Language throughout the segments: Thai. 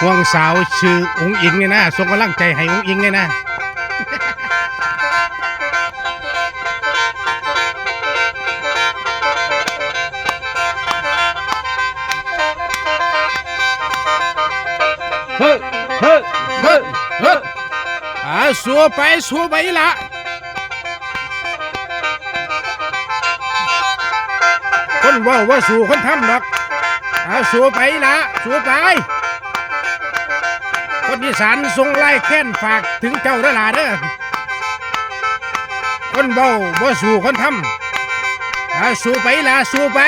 ห่วงสาวชื่อองค์อิงเนี่ยนะส่งกำลังใจให้องค์อิงเนี่ยนะเฮ้ยเฮ้ยเฮ้ยเฮ้ยอ่าสู้ไปสู้ไปละคนว่าว่าสู้คนทำหรอกอ่าสู้ไปละสู้ไป คนอีสานทรงไล่แค้นฝากถึงเจ้าเด้อล่ะเด้อคนเบาบ่สู้คนทำลาสู้ไปละสู้ไป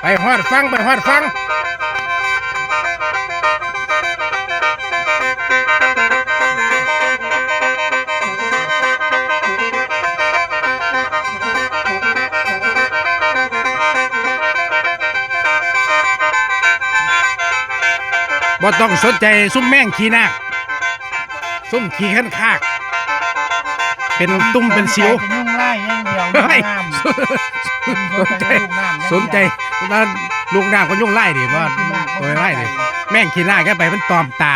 ไปฮอดฟัง ไปฮอดฟัง บ่ต้องสนใจซุ่มแม่งขี้นาคซุ่มขี้ขันคาก เป็นตุ้มเป็นสิวยุ่งไล่อย่างเดียวเฮ้ยน้ำสนใจสนใจว่าลูกน้ำคนยุ่งไล่ดิว่าตัวไล่ดิแม่งขี้นาคแค่ไปมันตอมตา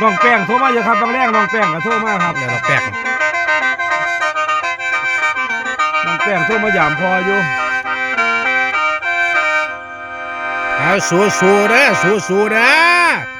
น้องแป้งโทรมาอยู่ครับบางแรกน้องแป้งก็โทรมาครับเดี๋ยวเราแปลกน้องแป้งโทรมาหยามพออยู่ เอาสู้สู้ๆเด้อสู้สู้ๆเด้อ